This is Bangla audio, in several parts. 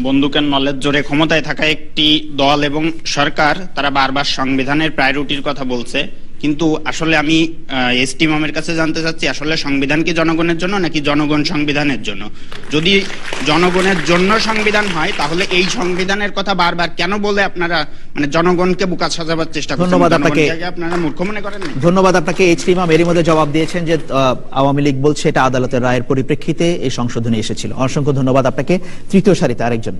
বন্দুকের নলের জোরে ক্ষমতায় থাকা একটি দল এবং সরকার, তারা বারবার সংবিধানের প্রায়োরিটির কথা বলছে। কিন্তু আসলে আমি এসটি মামের কাছে জানতে চাচ্ছি আসলে সংবিধান কি জনগণের জন্য নাকি জনগণ সংবিধানের জন্য? যদি জনগণের জন্য সংবিধান হয় তাহলে এই সংবিধানের কথা বারবার কেন বলে আপনারা মানে জনগণকে বোকা সাজাবার চেষ্টা করছেন? ধন্যবাদ আপনাকে। আপনারা মূর্খ মনে করেন ধন্যবাদ আপনাকে এইচ ইমাম এরই মধ্যে জবাব দিয়েছেন যে আওয়ামী লীগ বলছে এটা আদালতের রায়ের পরিপ্রেক্ষিতে এই সংশোধনী এসেছিল। অসংখ্য ধন্যবাদ আপনাকে। তৃতীয় সারিতে আরেকজন।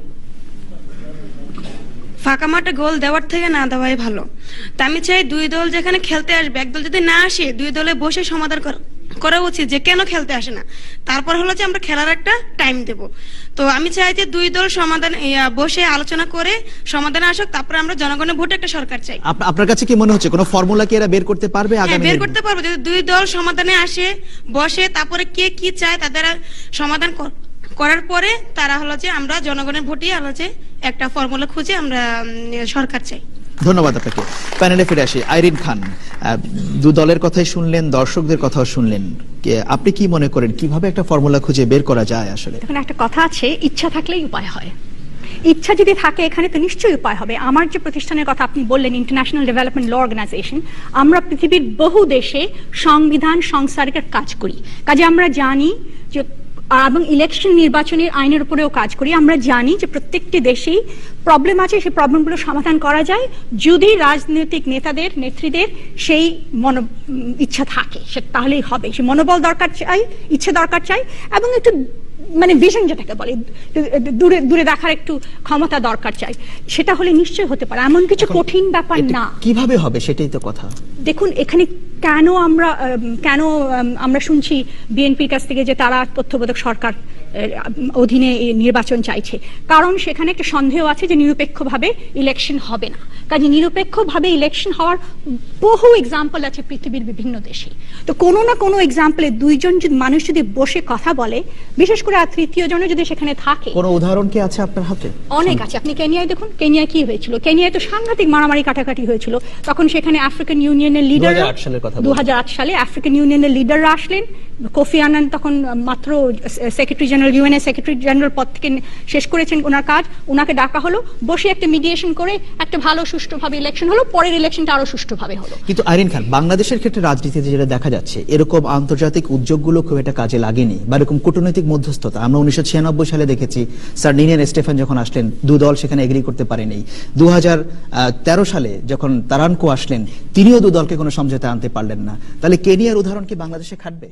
ফাঁকা মাঠে গোল দেওয়ার থেকে না দেওয়াই ভালো। তা আমি চাই দুই দল যেখানে খেলতে আসবে এক দল যদি না আসে দুই দলে বসে সমাধান কর- করা উচিত যে কেন খেলতে আসে না। তারপর হলো যে আমরা খেলার একটা টাইম দেব। তো আমি চাই যে দুই দল সমাধান বসে আলোচনা করে সমাধানে আসুক তারপরে আমরা জনগণের ভোটে একটা সরকার চাই। আপ- আপনার কাছে কি মনে হচ্ছে? কোনো ফর্মুলা কি এরা বের করতে পারবে হ্যাঁ আগামী বের করতে পারবে। যদি দুই দল সমাধানে আসে বসে তারপরে কে কি চায় তাদের সমাধান করার পরে তারা হলো যে আমরা জনগণের ভোটে হলো যে একটা ফর্মুলা খুঁজে আমরা সরকার চাই। ধন্যবাদ আপনাকে। প্যানেলে ফিরে আসি। আইরিন খান দু দলের কথাই শুনলেন দর্শকদের কথাও শুনলেন। আপনি কি মনে করেন কীভাবে একটা ফর্মুলা খুঁজে বের করা যায় আসলে? এখন একটা কথা আছে ইচ্ছা থাকলেই উপায় হয়। ইচ্ছা যদি থাকে এখানে তো নিশ্চয়ই উপায় হবে। আমার যে প্রতিষ্ঠানের কথা আপনি বললেন ইন্টারন্যাশনাল ডেভেলপমেন্ট ল অর্গানাইজেশন আমরা পৃথিবীর বহু দেশে সংবিধান সংস্কারের কাজ করি। কাজে আমরা জানি যে এবং ইলেকশন নির্বাচনের আইনের উপরেও কাজ করি। আমরা জানি যে প্রত্যেকটি দেশেই প্রবলেম আছে সেই প্রবলেমগুলো সমাধান করা যায়। যদি রাজনৈতিক নেতাদের নেত্রীদের সেই মন ইচ্ছা থাকে সে তাহলেই হবে। সে মনোবল দরকার চাই ইচ্ছে দরকার চাই এবং একটু মানে ভিশন যেটাকে বলে দূরে দূরে দেখার একটু ক্ষমতা দরকার চাই। সেটা হলে নিশ্চয়ই হতে পারে। এমন কিছু কঠিন ব্যাপার না। কীভাবে হবে সেটাই তো কথা। দেখুন এখানে কেন আমরা কেন আমরা শুনছি বিএনপির কাছ থেকে যে তারা তথ্যবোধক সরকার অধীনে নির্বাচন চাইছে? কারণ সেখানে একটা সন্দেহ আছে যে নিরপেক্ষভাবে ইলেকশন হবে না। কাজে নিরপেক্ষভাবে ইলেকশন হওয়ার বহু এক্সাম্পল আছে পৃথিবীর বিভিন্ন দেশে। তো কোনো না কোনো এক্সাম্পলে দুইজন যদি মানুষ যদি বসে কথা বলে বিশেষ করে আর তৃতীয় জনে যদি সেখানে থাকে। কোনো উদাহরণ কি আছে আপনার হাতে? অনেক আছে। আপনি কেনিয়ায় দেখুন কেনিয়ায় কি হয়েছিল? কেনিয়ায় তো সাংঘাতিক মারামারি কাটাকাটি হয়েছিল। তখন সেখানে আফ্রিকান ইউনিয়নের লিডার 2008 সালের কথা দু সালে আফ্রিকান ইউনিয়নের লিডাররা আসলেন। কোফি আনান তখন মাত্র সেক্রেটারি জেনারেল ইউএনএ সেক্রেটারি জেনারেল পদ থেকে শেষ করেছেন ওনার কাজ। ওনাকে ডাকা হলো। বসে একটা মিডিয়েশন করে একটা ভালো সুষ্ঠুভাবে ইলেকশন হলো, পরের ইলেকশনটা আরও সুষ্ঠুভাবে হলো। কিন্তু আইরিন খান, বাংলাদেশের ক্ষেত্রে রাজনীতিতে যেটা দেখা যাচ্ছে, এরকম আন্তর্জাতিক উদ্যোগগুলো খুব একটা কাজে লাগেনি বা এরকম কূটনৈতিক মধ্যস্থতা। আমরা উনিশশো ছিয়ানব্বই সালে দেখেছি, স্যার নিনিয়ান স্টেফান যখন আসলেন, দু দল সেখানে এগ্রি করতে পারেনি। দু সালে যখন তারানকো আসলেন, তিনিও দু দলকে কোনো সমঝোতা আনতে পারলেন না। তাহলে কেনিয়ার উদাহরণ কি বাংলাদেশে খাটবে?